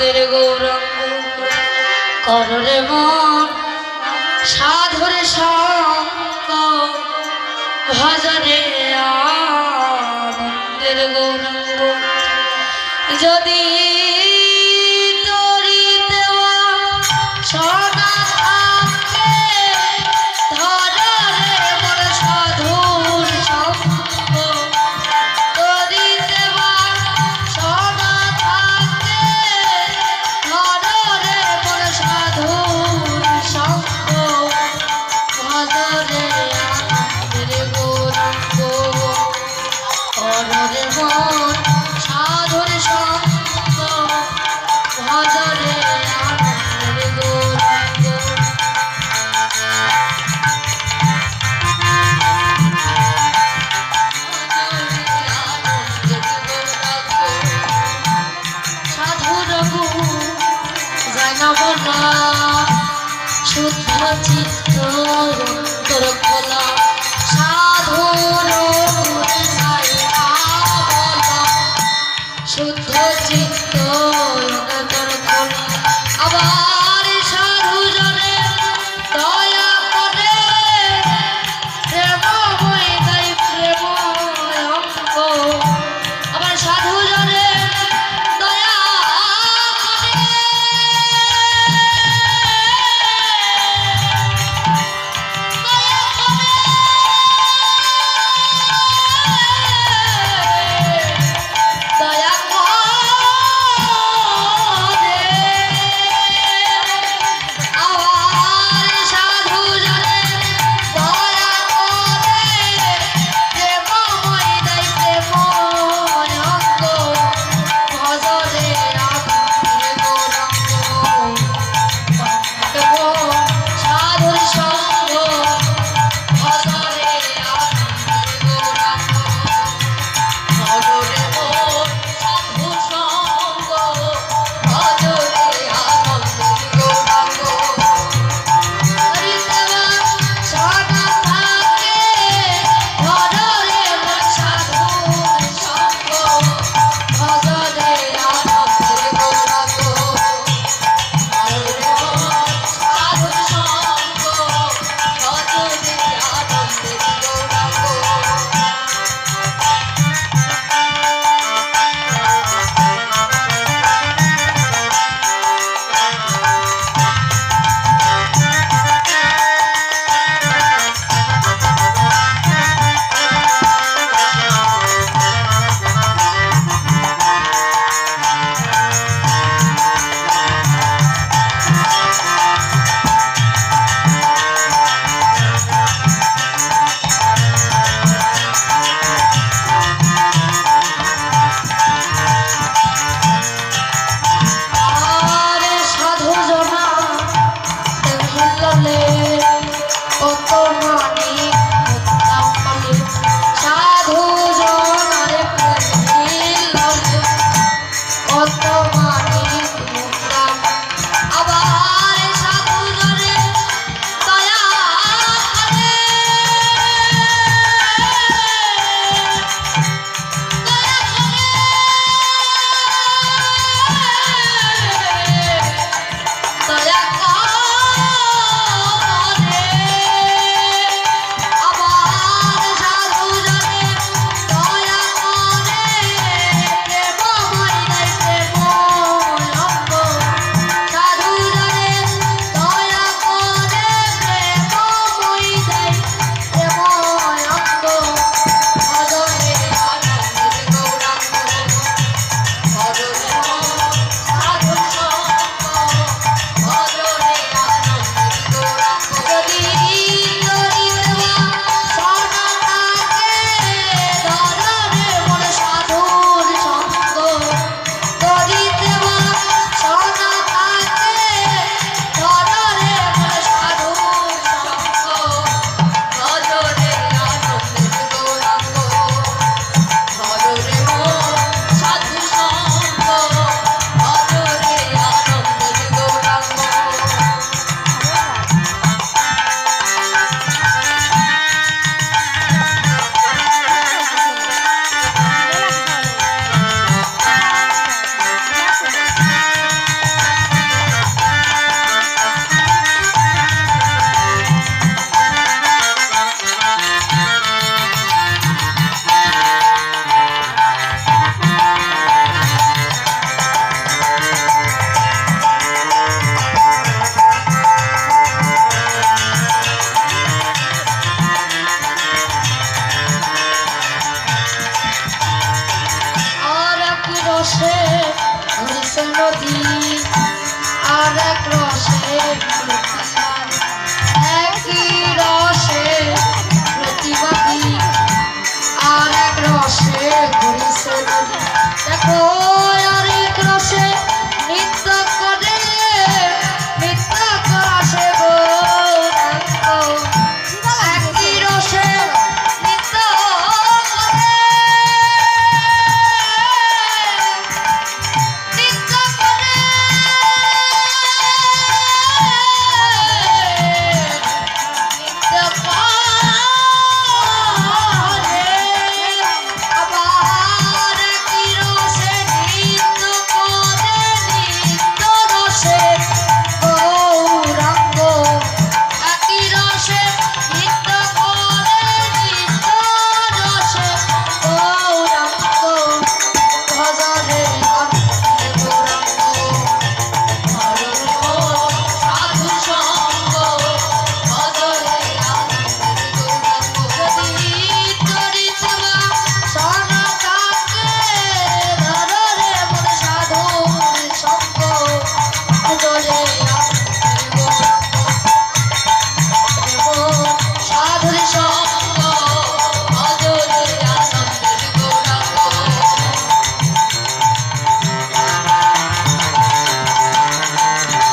জগতের গৌরব কররে মন সাধরে সঙ্গ ভজরে আনন্দের গৌরঙ্গ যদি শুদ্ধ চিত্ত রসে ঘুরছে নদী, আর এক রসে একই রসে প্রতিবাদী আর এক রসে ঘুরছে নদী। দেখো